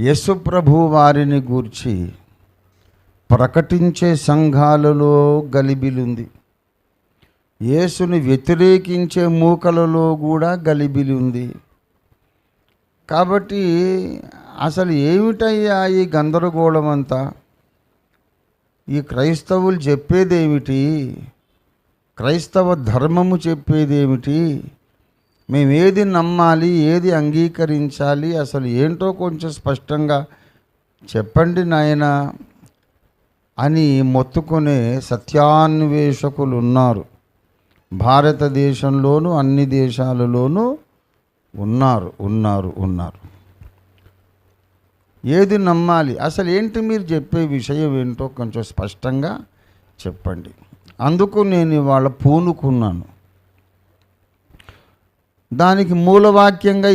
యశుప్రభు వారిని గూర్చి ప్రకటించే సంఘాలలో గలిబిలుంది. యేసుని వ్యతిరేకించే మూకలలో కూడా గలిబిలి ఉంది కాబట్టి అసలు ఏమిటయ్యా ఈ గందరగోళం అంతా ఈ క్రైస్తవులు చెప్పేదేమిటి? క్రైస్తవ ధర్మము చెప్పేదేమిటి? మేము ఏది నమ్మాలి ఏది అంగీకరించాలి అసలు ఏంటో కొంచెం స్పష్టంగా చెప్పండి నాయన అని మొత్తుకునే సత్యాన్వేషకులు ఉన్నారు భారతదేశంలోనూ అన్ని దేశాలలోనూ ఉన్నారు ఉన్నారు ఉన్నారు. ఏది నమ్మాలి? అసలు ఏంటి మీరు చెప్పే విషయం ఏంటో కొంచెం స్పష్టంగా చెప్పండి. అందుకు నేను ఇవాళ పూనుకున్నాను. దానికి మూలవాక్యంగా